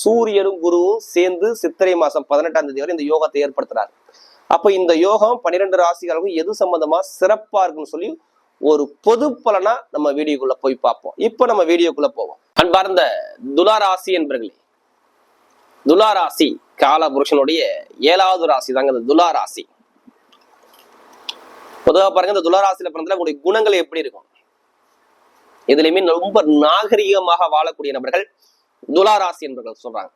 சூரியனும் குருவும் சேர்ந்து சித்திரை மாசம் பதினெட்டாம் தேதி வரை இந்த யோகத்தை ஏற்படுத்துறாரு. அப்ப இந்த யோகம் பன்னிரெண்டு ராசிகளுக்கும் எது சம்பந்தமா சிறப்பா இருக்குன்னு சொல்லி ஒரு பொது பலனா நம்ம வீடியோக்குள்ள போய் பார்ப்போம். இப்போ நம்ம வீடியோக்குள்ள போவோம். அன்பார்ந்த துலாராசி என்பர்களே துலாராசி கால புருஷனுடைய ஏழாவது ராசி தாங்க இந்த துலாராசி பொதுவாக பாருங்க இந்த துலாராசியில பிறந்தா உங்களுடைய குணங்கள் எப்படி இருக்கும்? எதுலையுமே ரொம்ப நாகரிகமாக வாழக்கூடிய நபர்கள் துலாராசி என்பர்கள் சொல்றாங்க.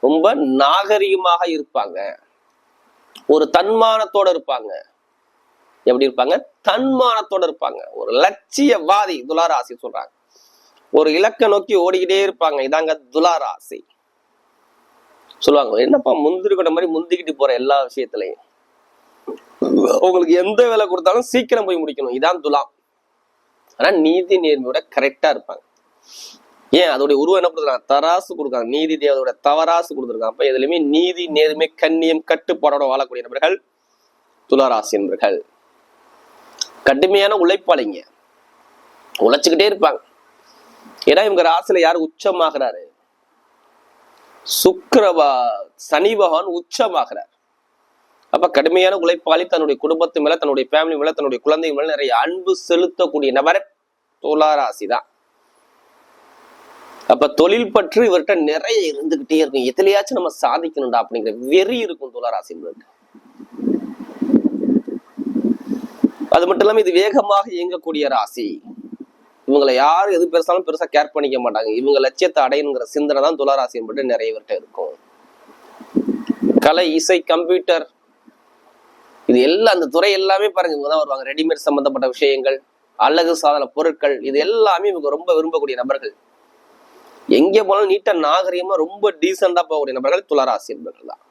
ரொம்ப நாகரிகமாக இருப்பாங்க. ஒரு தன்மானத்தோட இருப்பாங்க. எப்படி இருப்பாங்க? தன்மானத்தோட இருப்பாங்க. ஒரு லட்சியவாதி துளாராசி சொல்றாங்க. ஒரு இலக்க நோக்கி ஓடிக்கிட்டே இருப்பாங்க. இதாங்க துளாராசி. சொல்லுவாங்க. என்னப்பா முந்திரி கொண்ட மாதிரி முந்திக்கிட்டு போற எல்லா விஷயத்திலையும். உங்களுக்கு எந்த வேலை கொடுத்தாலும் சீக்கிரம் போய் முடிக்கணும். இதான் துலாம். ஆனா நீதி நேர்மையோட கரெக்டா இருப்பாங்க. ஏன்? அதோடைய உருவம் என்ன கொடுத்துருக்காங்க? தராசு கொடுக்காங்க நீதி தேவதோட தவராசு கொடுத்துருக்காங்க. அப்ப எதுலையுமே நீதி நேர்மை கண்ணியம் கட்டுப்பாடோட வாழக்கூடிய நபர்கள் துளாராசி என்பர்கள். கடுமையான உழைப்பாளிங்க உழைச்சுக்கிட்டே இருப்பாங்க. ஏன்னா இவங்க ராசியில யார் உச்சமாகிறாரு? சுக்கிரபா சனி பகவான் உச்சமாகிறார். அப்ப கடுமையான உழைப்பாளி தன்னுடைய குடும்பத்து மேல தன்னுடைய ஃபேமிலி மேல தன்னுடைய குழந்தைங்க மேல நிறைய அன்பு செலுத்தக்கூடிய நபர் துளாராசி தான் அப்ப தொழில் பற்று இவர்கிட்ட நிறைய இருந்துகிட்டே இருக்கும். எதுலையாச்சும் நம்ம சாதிக்கணும்டா அப்படிங்கிற வெறி இருக்கும் துளாராசி அது மட்டும் இல்லாம இது வேகமாக இயங்கக்கூடிய ராசி. இவங்களை யார் எது பெருசாலும் பெருசா கேர் பண்ணிக்க மாட்டாங்க. இவங்க லட்சியத்தை அடையணுங்கிற சிந்தனை தான் துளாராசி என்பது நிறைய பேர்கிட்ட இருக்கும். கலை இசை கம்ப்யூட்டர் இது எல்லாம் அந்த துறை எல்லாமே பாருங்க இவங்க தான் வருவாங்க. ரெடிமேட் சம்பந்தப்பட்ட விஷயங்கள் அழகு சாதன பொருட்கள் இது எல்லாமே இவங்க ரொம்ப விரும்பக்கூடிய நபர்கள். எங்கே போனாலும் நீட்டா நாகரிகமா ரொம்ப டீசெண்டா போகக்கூடிய நபர்கள் துளராசி என்பவர்கள் தான்.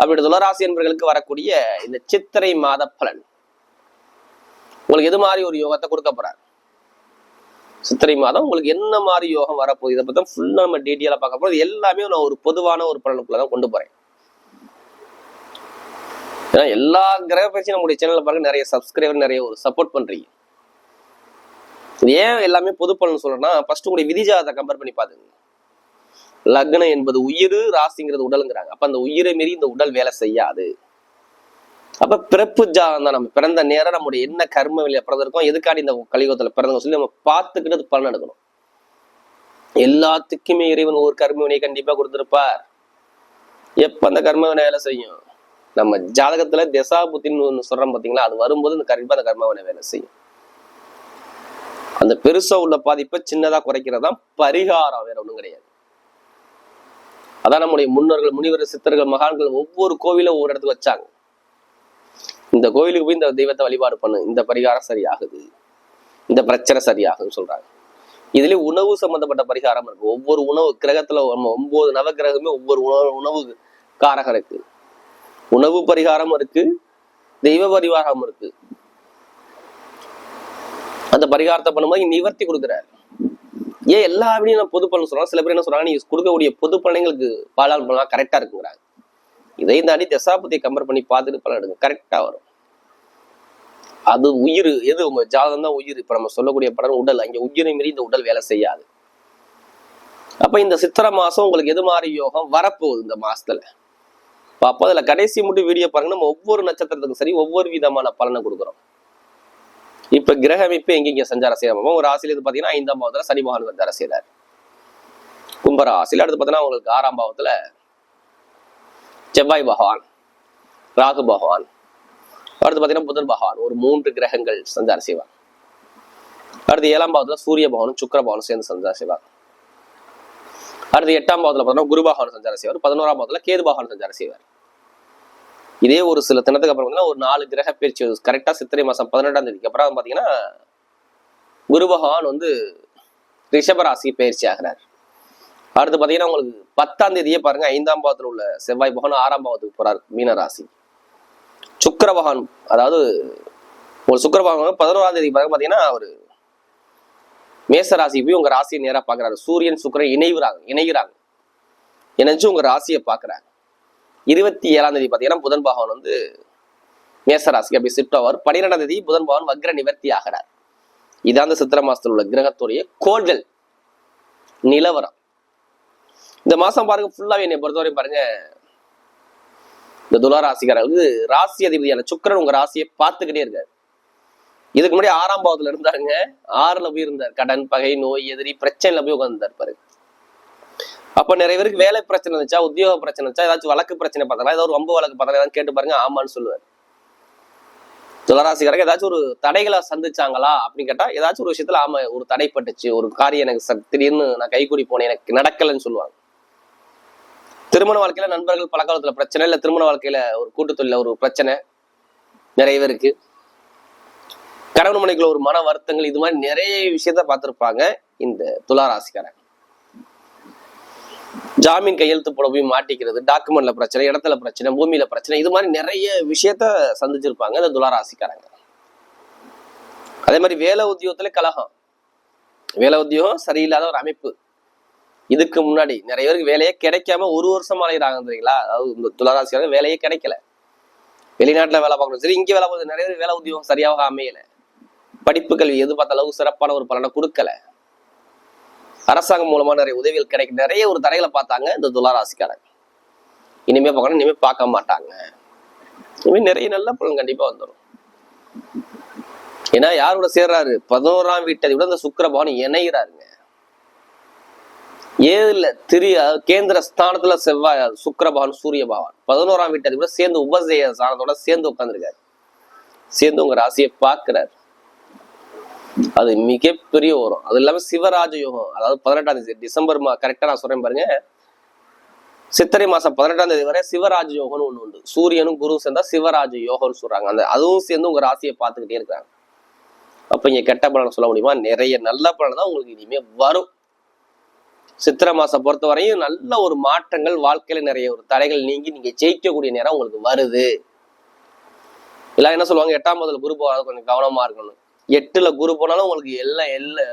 அப்படி துளராசி என்பவர்களுக்கு வரக்கூடிய இந்த சித்திரை மாத பலன். உங்களுக்கு எது மாதிரி ஒரு யோகத்தை கொடுக்க போறாரு? சித்திரை மாதம் உங்களுக்கு என்ன மாதிரி யோகம் வரப்போகுது? இதை பத்தி ஃபுல்லா நம்ம டீட்டெயிலா பார்க்க போறது எல்லாமே நான் ஒரு பொதுவான ஒரு பலனுக்குள்ள தான் கொண்டு போறேன். ஏன்னா எல்லா கிரக பயிற்சியும் நம்முடைய சேனல்ல பாருங்க. நிறைய சப்ஸ்கிரைபர் நிறைய ஒரு சப்போர்ட் பண்றீங்க. ஏன் எல்லாமே பொது பலன் சொல்றேன்னா ஃபர்ஸ்ட் உங்களுடைய விதிஜாதத்தை கம்பேர் பண்ணி பாத்துங்க லக்னம் என்பது உயிர் ராசிங்கிறது உடலுங்கிறாங்க. அப்ப அந்த உயிரை மீறி இந்த உடல் வேலை செய்யாது. அப்ப பிறப்பு ஜாதம் தான் நம்ம பிறந்த நேரம் நம்முடைய என்ன கர்ம வெளியில பிறந்திருக்கோம் எதுக்காடி இந்த கலியுகத்துல பிறந்தவங்க சொல்லி நம்ம பார்த்துக்கிட்டு அது பலன் எடுக்கணும். எல்லாத்துக்குமே இறைவன் ஒரு கர்ம வினையை கண்டிப்பா கொடுத்திருப்பார். எப்ப அந்த கர்ம வினை வேலை செய்யும்? நம்ம ஜாதகத்துல திசா புத்தின்னு ஒன்று சொல்றோம் பாத்தீங்களா? அது வரும்போது இந்த கண்டிப்பா அந்த கர்ம வினை வேலை செய்யும். அந்த பெருசா உள்ள பாதிப்பை சின்னதா குறைக்கிறதா பரிகாரம் வேற ஒண்ணும் கிடையாது. அதான் நம்முடைய முன்னோர்கள் முனிவர் சித்தர்கள் மகான்கள் ஒவ்வொரு கோவிலும் ஒவ்வொரு இடத்துக்கு வச்சாங்க. இந்த கோவிலுக்கு போய் இந்த தெய்வத்தை வழிபாடு பண்ணு இந்த பரிகாரம் சரியாகுது இந்த பிரச்சனை சரியாகுதுன்னு சொல்றாங்க. இதுலயே உணவு சம்பந்தப்பட்ட பரிகாரம் இருக்கு. ஒவ்வொரு உணவு கிரகத்துல நம்ம ஒன்பது நவ கிரகமே ஒவ்வொரு உணவு உணவு காரகம் இருக்கு. உணவு பரிகாரம் இருக்கு தெய்வ பரிகாரம் இருக்கு. அந்த பரிகாரத்தை பண்ணும்போது நிவர்த்தி கொடுக்குறாரு. ஏன் எல்லா அப்படியும் நான் பொது பலன் சொல்றாங்க சில பேர் என்ன சொல்றாங்க நீ கொடுக்கக்கூடிய பொது பலன்களுக்கு பாலால் பண்ணலாம் கரெக்டா இருக்குங்கிறாங்க. இதையும் தாண்டி தசாபத்தை கம்பேர் பண்ணி பார்த்துட்டு பலன் எடுங்க. கரெக்டா வரும். அது உயிர் எது உங்க ஜாதகம் தான் உயிர். இப்ப நம்ம சொல்லக்கூடிய படம் உடல். அங்க உயிரை மீறி இந்த உடல் வேலை செய்யாது. அப்ப இந்த சித்திரை மாசம் உங்களுக்கு எது மாதிரி யோகம்? வரப்போகுது இந்த மாசத்துல. அப்போ அதுல கடைசி மட்டும் வீடியோ பாருங்க. நம்ம ஒவ்வொரு நட்சத்திரத்துக்கும் சரி ஒவ்வொரு விதமான பலனை கொடுக்குறோம். இப்ப கிரகமிப்பு எங்க எங்கெங்க சஞ்சாரம் செய்யறோமோ ஒரு ராசியில பாத்தீங்கன்னா ஐந்தாம் பாவத்துல சனி பகவான் சஞ்சாரம் செய்யறாரு கும்பராசியில அடுத்து பாத்தீங்கன்னா உங்களுக்கு ஆறாம் பாவத்துல செவ்வாய் பகவான் ராகு பகவான் அடுத்து பாத்தீங்கன்னா புதன் பகவான் ஒரு மூன்று கிரகங்கள் சஞ்சாரம் செய்வாங்க. அடுத்து ஏழாம் பாவத்துல சூரிய பகவானும் சுக்கர பகவானும் சேர்ந்து சஞ்சாரம் செய்வாங்க. அடுத்து எட்டாம் பாவத்துல பார்த்தோம்னா குரு பகவான் சஞ்சாரம் செய்வார். பதினோராம் பாவத்துல கேது பகவான் சஞ்சாரம் செய்வார். இதே ஒரு சில தினத்துக்கு அப்புறம் பார்த்தீங்கன்னா ஒரு நாலு கிரக பயிற்சி கரெக்டா சித்திரை மாசம் பதினெட்டாம் தேதிக்கு. அப்புறம் பாத்தீங்கன்னா குரு பகவான் வந்து ரிஷபராசி பயிற்சி ஆகிறார். அடுத்து பாத்தீங்கன்னா உங்களுக்கு பத்தாம் தேதியே பாருங்க ஐந்தாம் பாவத்தில் உள்ள செவ்வாய் பகவான் ஆறாம் பாவத்துக்கு போறார் மீனராசி ராசி. பகவான் அதாவது ஒரு சுக்கர பகவான் பதினோராம் தேதி பாருங்க பாத்தீங்கன்னா அவரு மேசராசி போய் உங்க ராசியை நேராக பாக்குறாரு. சூரியன் சுக்கரன் இணைவுறாங்க இணைகிறாங்க. இணைஞ்சு உங்க ராசியை பாக்குறாங்க. இருபத்தி ஏழாம் தேதி பாத்தீங்கன்னா புதன் பகவான் வந்து மேசராசிக்கு அப்படி ஷிஃப்ட் ஆவார். பன்னிரெண்டாம் தேதி புதன் பகவான் வக்ர நிவர்த்தி ஆகிறார். இதான் அந்த சித்திர மாசத்துல உள்ள கிரகத்துடைய கோள்கள் நிலவரம். இந்த மாசம் பாருங்க ஃபுல்லாவே என்னை பொறுத்தவரை பாருங்க. இந்த துலா ராசிக்காரர்களுக்கு ராசி அதிபதியான சுக்கிரன் உங்க ராசியை பார்த்துக்கிட்டே இருக்காரு. இதுக்கு முன்னாடி ஆறாம் பாவத்துல இருந்தாருங்க. ஆறுல போய் இருந்தார் கடன் பகை நோய் எதிரி பிரச்சனைல போய் உட்கார்ந்தார் பாரு அப்போ நிறைய பேருக்கு வேலை பிரச்சனை இருந்துச்சா உத்தியோக பிரச்சனை இருந்துச்சா ஏதாச்சும் வழக்கு பிரச்சனை பார்த்தாலும் ஏதாவது ஒரு வம்பு வழக்கு பார்த்தாலும் ஏதாவது கேட்டு பாருங்க ஆமான்னு சொல்லுவார். துளராசிக்காரங்க ஏதாச்சும் ஒரு தடைகளை சந்திச்சாங்களா அப்படின்னு கேட்டா ஏதாச்சும் ஒரு விஷயத்துல ஆமா ஒரு தடைப்பட்டுச்சு ஒரு காரியம் எனக்கு திடீர்னு நான் கைகூடி போனேன் எனக்கு நடக்கலைன்னு சொல்லுவாங்க. திருமண வாழ்க்கையில நண்பர்கள் பழக்காலத்துல பிரச்சனை இல்ல திருமண வாழ்க்கையில ஒரு கூட்டத்தொழில ஒரு பிரச்சனை நிறைய பேருக்கு கணவன் மனைக்குள்ள ஒரு மன வருத்தங்கள் இது மாதிரி நிறைய விஷயத்த பார்த்திருப்பாங்க இந்த துளாராசிக்காரன் ஜாமீன் கையெழுத்து போட போய் மாட்டிக்கிறது டாக்குமெண்ட்ல பிரச்சனை இடத்துல பிரச்சனை பூமியில பிரச்சனை இது மாதிரி நிறைய விஷயத்த சந்திச்சிருப்பாங்க இந்த துளாராசிக்காரங்க அதே மாதிரி வேலை உத்தியோகத்துல கலகம். வேலை உத்தியோகம் சரியில்லாத ஒரு அமைப்பு. இதுக்கு முன்னாடி நிறைய பேருக்கு வேலையே கிடைக்காம ஒரு வருஷம் அலைகிறாங்க தெரியுங்களா? அதாவது இந்த துளராசிக்காரங்க வேலையே கிடைக்கல. வெளிநாட்டுல வேலை பார்க்கணும். சரி இங்க வேலை பார்க்கணும் நிறைய பேர் வேலை உத்தியோகம் சரியாக அமையல. படிப்பு கல்வி பார்த்த அளவு சிறப்பான ஒரு பலனை கொடுக்கல. அரசாங்கம் மூலமா நிறைய உதவிகள் கிடைக்கும் நிறைய ஒரு தடைகளை பார்த்தாங்க இந்த துளாராசிக்காரங்க இனிமே பார்க்கணும் இனிமே பார்க்க மாட்டாங்க. இனிமே நிறைய நல்ல பலன் கண்டிப்பா வந்துடும் ஏன்னா யாரோட சேர்றாரு? பதினோராம் வீட்டை விட இந்த சுக்கிர பகவான் இணைகிறாருங்க ஏதுல திரிய கேந்திர ஸ்தானத்துல செவ்வாய் சுக்கிர பகவான் சூரிய பகவான். பதினோராம் வீட்டை விட சேர்ந்து உபசேய ஸ்தானத்தோட சேர்ந்து உட்காந்துருக்காரு சேர்ந்து உங்க ராசியை பார்க்கிறாரு. அது மிகப்பெரிய வரும் அது இல்லாம சிவராஜ யோகம். அதாவது பதினெட்டாம் தேதி டிசம்பர் மா கரெக்டா நான் சொல்றேன் பாருங்க. சித்திரை மாசம் பதினெட்டாம் தேதி வரை சிவராஜ யோகம்னு ஒண்ணு உண்டு. சூரியனும் குரு சேர்ந்தா சிவராஜ யோகம்னு சொல்றாங்க. அந்த அதுவும் சேர்ந்து உங்க ராசியை பார்த்துக்கிட்டே இருக்காங்க அப்ப இங்க கெட்ட பலன் சொல்ல முடியுமா? நிறைய நல்ல பலன் தான் உங்களுக்கு இனிமே வரும். சித்திரை மாசம் பொறுத்த வரையும் நல்ல ஒரு மாற்றங்கள் வாழ்க்கையில நிறைய ஒரு தடைகள் நீங்கி நீங்க ஜெயிக்கக்கூடிய நேரம் உங்களுக்கு வருது. எல்லாம் என்ன சொல்லுவாங்க? எட்டாம் முதல் குரு போகாத கொஞ்சம் கவனமா இருக்கணும். எட்டுல குரு போனாலும் உங்களுக்கு எல்லாம் எல்லா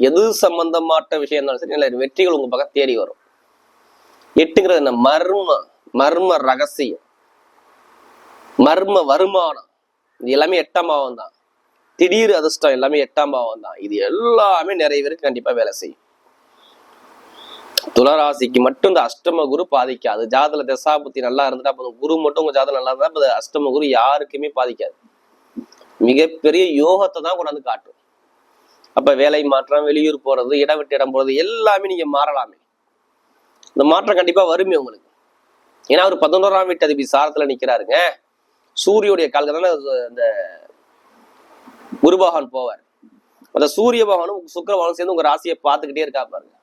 எது சம்பந்தமாட்ட விஷயம் இருந்தாலும் சரி இல்லை வெற்றிகள் உங்க பக்கம் தேடி வரும். எட்டுங்கிறது என்ன? மர்ம மர்ம ரகசியம். மர்ம வருமானம். இது எல்லாமே எட்டாம் பாவம் தான். திடீர் அதிர்ஷ்டம் எல்லாமே எட்டாம் பாவம் தான். இது எல்லாமே நிறைய பேருக்கு கண்டிப்பா வேலை செய்யும். துளராசிக்கு மட்டும் இந்த அஷ்டம குரு பாதிக்காது. ஜாதல தசாபுத்தி நல்லா இருந்துட்டா போதும். குரு மட்டும் உங்க ஜாதகம் நல்லா இருந்தா அஷ்டம குரு யாருக்குமே பாதிக்காது. மிகப்பெரிய யோகத்தை தான் கொண்டாந்து காட்டும். அப்ப வேலை மாற்றம் வெளியூர் போறது இடம் விட்டு இடம் போறது எல்லாமே நீங்க மாறலாமே. இந்த மாற்றம் கண்டிப்பா வருமே உங்களுக்கு. ஏன்னா அவர் பதினோராம் வீட்டு அதிபதி சாரத்துல நிக்கிறாருங்க. சூரியோடைய கால்கள் தானே அந்த குரு பகவான் போவார். அந்த சூரிய பகவானும் சுக்கிர பகவானும் சேர்ந்து உங்க ராசியை பார்த்துக்கிட்டே இருக்கா பாருங்க.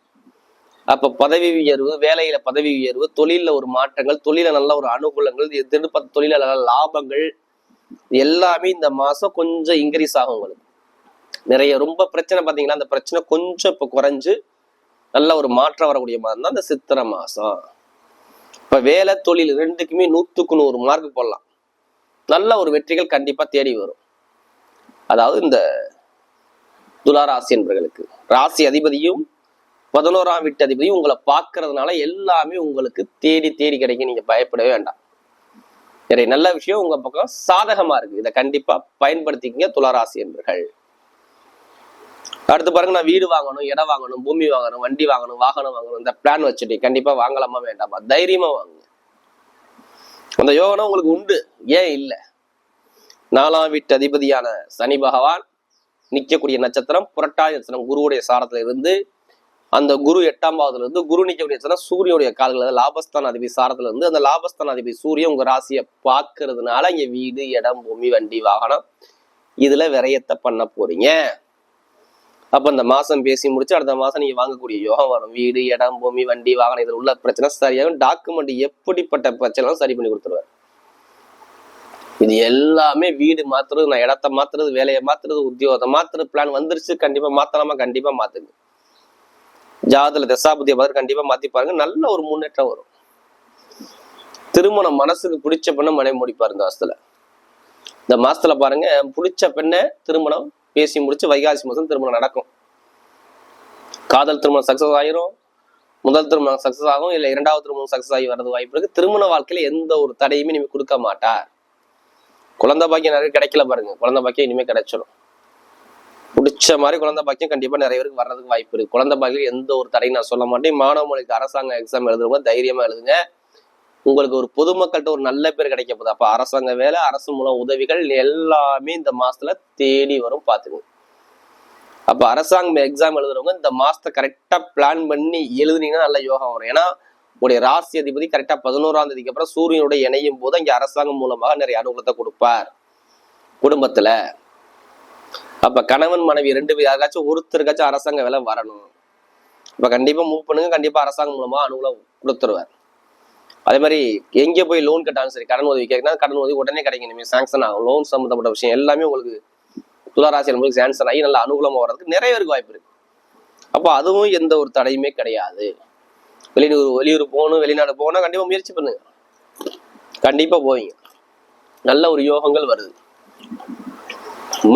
அப்ப பதவி உயர்வு வேலையில பதவி உயர்வு தொழில ஒரு மாற்றங்கள் தொழில நல்ல ஒரு அனுகூலங்கள் எதிர்பார்த்த தொழில நல்ல லாபங்கள் எல்லாமே இந்த மாசம் கொஞ்சம் இன்க்ரீஸ் ஆகும் உங்களுக்கு. நிறைய ரொம்ப பிரச்சனை பார்த்தீங்கன்னா அந்த பிரச்சனை கொஞ்சம் இப்போ குறைஞ்சு நல்ல ஒரு மாற்றம் வரக்கூடிய மாதம் தான் அந்த சித்திரை மாசம் இப்ப வேலை தொழில் ரெண்டுக்குமே நூத்துக்கு நூறு மார்க் போடலாம். நல்ல ஒரு வெற்றிகள் கண்டிப்பா தேடி வரும். அதாவது இந்த துளாராசி என்பவர்களுக்கு. ராசி அதிபதியும் பதினோராம் வீட்டு அதிபதியும் உங்களை பார்க்கறதுனால எல்லாமே உங்களுக்கு தேடி தேடி கிடைக்கும் நீங்க பயப்படவே வேண்டாம். சரி நல்ல விஷயம் உங்க பக்கம். சாதகமா இருக்கு. இதை கண்டிப்பா பயன்படுத்திக்கங்க துளாராசி என்பர்கள். அடுத்து பாருங்க நான் வீடு வாங்கணும் இடம் வாங்கணும் பூமி வாங்கணும் வண்டி வாங்கணும் வாகனம் வாங்கணும். இந்த பிளான் வச்சுட்டு கண்டிப்பா வாங்கலாமா வேண்டாமா? தைரியமா வாங்குங்க. அந்த யோகனம் உங்களுக்கு உண்டு. ஏன் இல்லை? நாலாம் வீட்டு அதிபதியான சனி பகவான் நிற்கக்கூடிய நட்சத்திரம் புரட்டாதி நட்சத்திரம் குருவுடைய சாரத்துல இருந்து அந்த குரு எட்டாம் பாவத்துல இருந்து குரு நிக்கக்கூடிய சூரியனுடைய கால்கள் லாபஸ்தான அதிபதி சாரத்துல இருந்து அந்த லாபஸ்தான் அதிபதி சூரியன் உங்க ராசியை பார்க்கறதுனால இங்க வீடு இடம் பூமி வண்டி வாகனம் இதுல விரயத்தை பண்ண போறீங்க. அப்ப இந்த மாசம் பேசி முடிச்சு அடுத்த மாசம் நீங்க வாங்கக்கூடிய யோகம் வரும். வீடு இடம் பூமி வண்டி வாகனம் இதுல உள்ள பிரச்சனை சரியாகும். டாக்குமெண்ட் எப்படிப்பட்ட பிரச்சனை சரி பண்ணி கொடுத்துருவாரு. இது எல்லாமே வீடு மாத்துறது நான் இடத்த மாத்துறது வேலையை மாத்துறது உத்தியோகத்தை மாத்துறது பிளான் வந்துருச்சு கண்டிப்பா மாத்தலாமா? கண்டிப்பா மாத்துங்க. ஜாதல தசாபதியை பார்த்து கண்டிப்பா மாத்தி பாருங்க. நல்ல ஒரு முன்னேற்றம் வரும். திருமணம் மனசுக்கு பிடிச்ச பெண்ணை மனைவி முடிப்பாரு இந்த மாசத்துல. இந்த மாசத்துல பாருங்க பிடிச்ச பெண்ணை திருமணம் பேசி முடிச்சு வைகாசி மாசம் திருமணம் நடக்கும். காதல் திருமணம் சக்சஸ் ஆயிரும். முதல் திருமணம் சக்சஸ் ஆகும். இல்ல இரண்டாவது திருமணம் சக்சஸ் ஆகி வர்றது வாய்ப்பு இருக்கு. திருமண வாழ்க்கையில எந்த ஒரு தடையுமே நீங்க கொடுக்க மாட்டார். குழந்தை பாக்கியம் நிறைய கிடைக்கல பாருங்க. குழந்தை பாக்கியம் இனிமே கிடைச்சிடும் பிடிச்ச மாதிரி குழந்தை பாக்கியம் கண்டிப்பா நிறைய பேருக்கு வர்றதுக்கு வாய்ப்பு இருக்கு. குழந்தை பாக்கியம் எந்த ஒரு தடையும் நான் சொல்ல மாட்டேன். மாணவ மொழிக்கு அரசாங்க எக்ஸாம் எழுதுறவங்க தைரியமா எழுதுங்க. உங்களுக்கு ஒரு பொதுமக்கள்கிட்ட ஒரு நல்ல பேர் கிடைக்க போகுது. அப்ப அரசாங்க வேலை அரசு மூலம் உதவிகள் எல்லாமே இந்த மாசத்துல தேடி வரும் பாத்துக்கோங்க அப்ப அரசாங்கம் எக்ஸாம் எழுதுறவங்க இந்த மாசத்தை கரெக்டா பிளான் பண்ணி எழுதுனீங்கன்னா நல்ல யோகம் வரும். ஏன்னா உங்களுடைய ராசி அதிபதி கரெக்டா பதினோராம் தேதிக்கு அப்புறம் சூரியனுடைய இணையும் போது இங்க அரசாங்கம் மூலமாக நிறைய அனுகூலத்தை கொடுப்பார். குடும்பத்துல அப்ப கணவன் மனைவி ரெண்டு பேர் யாருக்காச்சும் ஒருத்தருக்காச்சும் அரசாங்க வேலை வரணும். இப்ப கண்டிப்பா மூவ் பண்ணுங்க கண்டிப்பா அரசாங்கம் மூலமா அனுகூலம் கொடுத்துருவார். அதே மாதிரி எங்க போய் லோன் கட்டாலும் சரி கடன் உதவி கேட்கணும் கடன் உதவி உடனே கிடைக்கும். இனிமேல் சாங்ஷன் ஆகும். லோன் சம்மந்தப்பட்ட விஷயம் எல்லாமே உங்களுக்கு துளாராசி நம்மளுக்கு சாங்ஷன் ஆகி நல்ல அனுகூலமா வர்றதுக்கு நிறைய பேருக்கு வாய்ப்பு இருக்கு. அப்போ அதுவும் எந்த ஒரு தடையுமே கிடையாது. வெளியூர் வெளியூர் போகணும் வெளிநாடு போகணும் கண்டிப்பா முயற்சி பண்ணுங்க. கண்டிப்பா போவீங்க. நல்ல ஒரு யோகங்கள் வருது.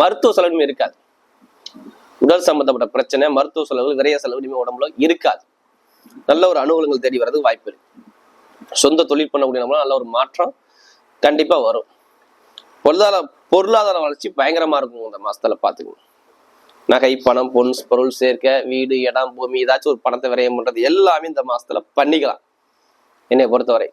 மருத்துவ செலவுமே இருக்காது. உடல் சம்பந்தப்பட்ட பிரச்சனை மருத்துவ செலவு விரைய செலவு உடம்புல இருக்காது. நல்ல ஒரு அனுகூலங்கள் தேடி வர்றதுக்கு வாய்ப்பு இருக்கு. சொந்த தொழில் பண்ணக்கூடிய நம்மளால நல்ல ஒரு மாற்றம் கண்டிப்பா வரும். பொருளாதார பொருளாதார வளர்ச்சி பயங்கரமா இருக்கும் இந்த மாசத்துல பாத்துக்கணும் நகை பணம் பொன் பொருள் சேர்க்க வீடு இடம் பூமி ஏதாச்சும் ஒரு பணத்தை விரயம் பண்றது எல்லாமே இந்த மாசத்துல பண்ணிக்கலாம். என்னை பொறுத்தவரை.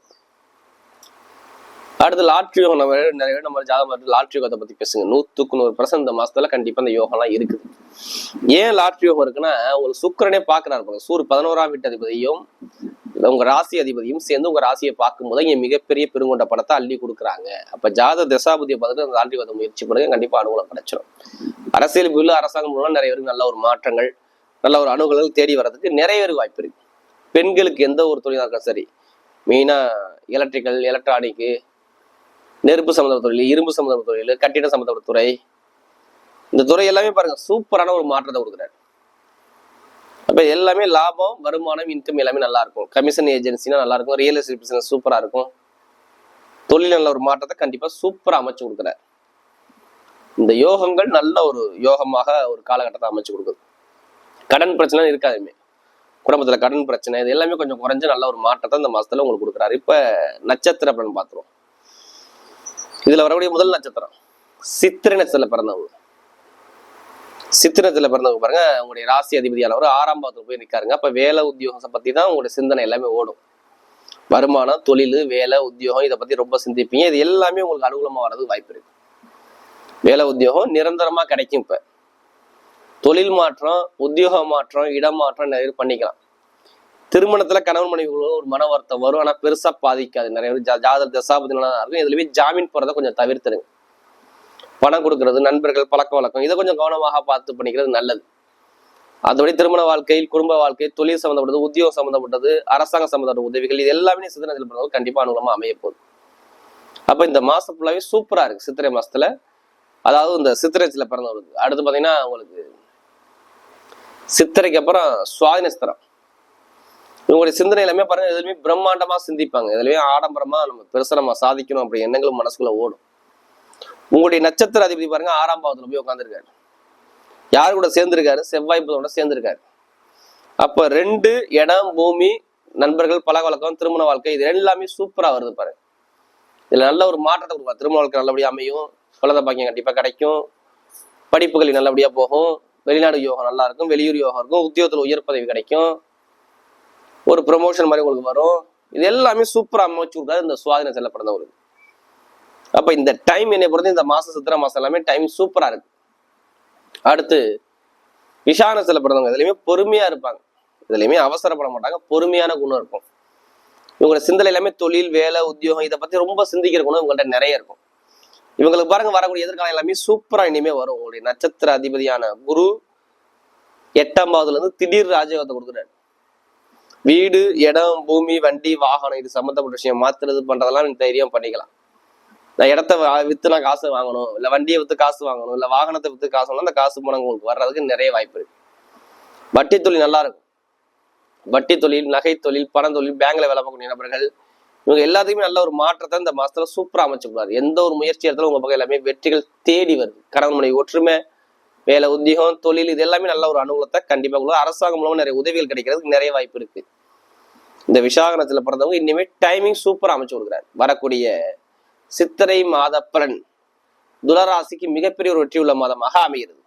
அடுத்து லாட்ரி யோகம் நம்ம நிறைய பேர் நம்ம ஜாதகம் பார்த்து லாட்ரி யோகத்தை பத்தி பேசுங்க. நூத்துக்கு நூறு பர்சன்ட் இந்த மாசத்துல கண்டிப்பா இந்த யோகம்லாம் இருக்குது. ஏன் லாட்ரி யோகம் இருக்குன்னா உங்களுக்கு சுக்கிரனே பாக்குறாரு பாருங்க. சூர் பதினோராம் வீட்டு அதிபதியும் உங்க ராசி அதிபதியும் சேர்ந்து உங்க ராசியை பார்க்கும்போது இங்க மிகப்பெரிய பெருங்கொண்ட படத்தை அள்ளி கொடுக்குறாங்க. அப்ப ஜாத தசாபதியை பார்த்துட்டு அந்த லாட்ரி யோகத்தை முயற்சி பண்ணுங்க. கண்டிப்பா அனுகூலம் கிடைச்சிடும் அரசியல் உள்ள அரசாங்கம் மூலம் நிறைய பேருக்கு நல்ல ஒரு மாற்றங்கள் நல்ல ஒரு அணுகல்கள் தேடி வர்றதுக்கு நிறைய பேருக்கு வாய்ப்பு இருக்கு. பெண்களுக்கு எந்த ஒரு தொழிலாக சரி மெயினா எலக்ட்ரிக்கல் எலக்ட்ரானிக்கு நெருப்பு சம்மந்தப்பட்ட தொழில் இரும்பு சம்மந்தப்பட்ட தொழில் கட்டிட சம்மந்தப்பட்ட துறை. இந்த துறை எல்லாமே பாருங்க சூப்பரான ஒரு மாற்றத்தை கொடுக்குறாரு. அப்போ எல்லாமே லாபம் வருமானம் இன்கம் எல்லாமே நல்லா இருக்கும். கமிஷன் ஏஜென்சினா நல்லா இருக்கும். ரியல் எஸ்டேட் பிசினஸ் சூப்பராக இருக்கும். தொழில் நல்ல ஒரு மாற்றத்தை கண்டிப்பாக சூப்பராக அமைச்சு கொடுக்குறாரு. இந்த யோகங்கள் நல்ல ஒரு யோகமாக ஒரு காலகட்டத்தை அமைச்சு கொடுக்குது. கடன் பிரச்சனை இருக்காதுமே குடும்பத்தில் கடன் பிரச்சனை இது எல்லாமே கொஞ்சம் குறைஞ்ச நல்ல ஒரு மாற்றத்தை இந்த மாதத்தில் உங்களுக்கு கொடுக்குறாரு. இப்போ நட்சத்திர பலன் பார்த்துருவோம். இதுல வரக்கூடிய முதல் நட்சத்திரம். சித்திரை நட்சத்திரத்துல பிறந்தவங்க. சித்திரத்துல பிறந்தவங்க பாருங்க உங்களுடைய ராசி அதிபதியானவர் ஆறாம் பாதத்துல போய் நிற்காருங்க அப்ப வேலை உத்தியோகத்தை பத்தி தான் உங்களுடைய சிந்தனை எல்லாமே ஓடும். வருமானம் தொழில் வேலை உத்தியோகம் இதை பத்தி ரொம்ப சிந்திப்பீங்க. இது எல்லாமே உங்களுக்கு அனுகூலமா வர்றதுக்கு வாய்ப்பு இருக்கு. வேலை உத்தியோகம் நிரந்தரமா கிடைக்கும் இப்ப. தொழில் மாற்றம் உத்தியோக மாற்றம் இடம் மாற்றம் நிறைய பண்ணிக்கலாம். திருமணத்துல கணவன் மனைவிகளோ ஒரு மன வருத்தம் வரும். ஆனா பெருசா பாதிக்காது. நிறைய பேர் ஜா- ஜாதக தசாபதினா இருக்கும். இதுலயே ஜாமீன் போறதை கொஞ்சம் தவிர்த்துருங்க பணம் கொடுக்கறது நண்பர்கள் பழக்க வழக்கம் இதை கொஞ்சம் கவனமாக பார்த்து பண்ணிக்கிறது நல்லது. அதுபடி திருமண வாழ்க்கையில் குடும்ப வாழ்க்கை தொழில் சம்மந்தப்பட்டது உத்தியோகம் சம்மந்தப்பட்டது அரசாங்க சம்மந்தப்பட்ட உதவிகள் இது எல்லாமே சித்திரத்தில் பிறந்தவங்க கண்டிப்பா அனுகூலமா அமைய போகுது. அப்ப இந்த மாசம் ஃபுல்லாவே சூப்பரா இருக்கு. சித்திரை மாசத்துல அதாவது இந்த சித்திரத்துல பிறந்தவங்களுக்கு. அடுத்து பாத்தீங்கன்னா உங்களுக்கு சித்திரைக்கு அப்புறம் சுவாதி இவங்களுடைய சிந்தனை எல்லாமே பாருங்க எதுவுமே பிரம்மாண்டமா சிந்திப்பாங்க. எதுலையுமே ஆடம்பரமா நம்ம பெருசா நம்ம சாதிக்கணும் அப்படி எண்ணங்களும் மனசுக்குள்ள ஓடும். உங்களுடைய நட்சத்திர அதிபதி பாருங்க ஆறாம் பாவத்துல போய் உட்காந்துருக்காரு யாரு கூட சேர்ந்திருக்காரு? செவ்வாய் புதனோட சேர்ந்திருக்காரு. அப்ப ரெண்டு இடம் பூமி நண்பர்கள் பழக்கவழக்கம் திருமண வாழ்க்கை இது எல்லாமே சூப்பரா வருது பாருங்க. இதுல நல்ல ஒரு மாற்றத்தை கொடுப்பாரு. திருமண வாழ்க்கை நல்லபடியா அமையும் குழந்தை பாக்கியம் கண்டிப்பா கிடைக்கும் படிப்புகள் நல்லபடியா போகும் வெளிநாடு யோகம் நல்லா இருக்கும் வெளியூர் யோகம் இருக்கும் உத்தியோகத்துல உயர் பதவி கிடைக்கும் ஒரு ப்ரொமோஷன் மாதிரி உங்களுக்கு வரும். இது எல்லாமே சூப்பராக அமைச்சு கொடுத்தாரு இந்த சுவாதின செல்ல பிறந்தவங்களுக்கு அப்போ இந்த டைம் என்னை பொறுத்து இந்த மாதம் சித்திரை மாதம் எல்லாமே டைம் சூப்பராக இருக்கு. அடுத்து விஷான சில பிறந்தவங்க பொறுமையாக இருப்பாங்க. இதுலையுமே அவசரப்பட மாட்டாங்க பொறுமையான குணம் இருக்கும். இவங்களோட சிந்தனை எல்லாமே தொழில் வேலை உத்தியோகம் இதை பற்றி ரொம்ப சிந்திக்கிற குணம் இவங்கள்ட்ட நிறைய இருக்கும். இவங்களுக்கு பாருங்க வரக்கூடிய எதிர்காலம் எல்லாமே சூப்பரா இனிமே வரும். உங்களுடைய நட்சத்திர அதிபதியான குரு எட்டாம் பாவதுல இருந்து திடீர் ராஜயோகத்தை கொடுக்குறாரு. வீடு இடம் பூமி வண்டி வாகனம் இது சம்மந்தப்பட்ட விஷயம். மாத்துறது பண்றதெல்லாம் நீங்க தைரியம் பண்ணிக்கலாம். நான் இடத்த வித்து நான் காசு வாங்கணும். இல்ல வண்டியை வித்து காசு வாங்கணும். இல்ல வாகனத்தை வித்து காசு வாங்கணும். அந்த காசு பணம் உங்களுக்கு வர்றதுக்கு நிறைய வாய்ப்பு இருக்கு. வட்டி தொழில் நல்லா இருக்கும். வட்டி தொழில் நகை தொழில் பண தொழில் பேங்க்ல வேலை பார்க்கக்கூடிய நபர்கள் இவங்க எல்லாத்துக்குமே நல்ல ஒரு மாற்றத்தை இந்த மாசத்துல சூப்பரா அமைச்சுக்கூடாது எந்த ஒரு முயற்சி எடுத்தாலும் உங்க பக்கம் எல்லாமே வெற்றிகள் தேடி வருது. கணவன் மனைவி ஒற்றுமை வேலை உத்தியோகம் தொழில் இது எல்லாமே நல்ல ஒரு அனுகூலத்தை கண்டிப்பா கொடுக்கும். அரசாங்கம் மூலமாக நிறைய உதவிகள் கிடைக்கிறதுக்கு நிறைய வாய்ப்பு இருக்கு. இந்த விசாகனத்துல பிறந்தவங்க இனிமே டைமிங் சூப்பரா அமைச்சு கொடுக்குறாரு. வரக்கூடிய சித்திரை மாதப்பலன் துளராசிக்கு மிகப்பெரிய ஒரு வெற்றி உள்ள மாதமாக அமைகிறது.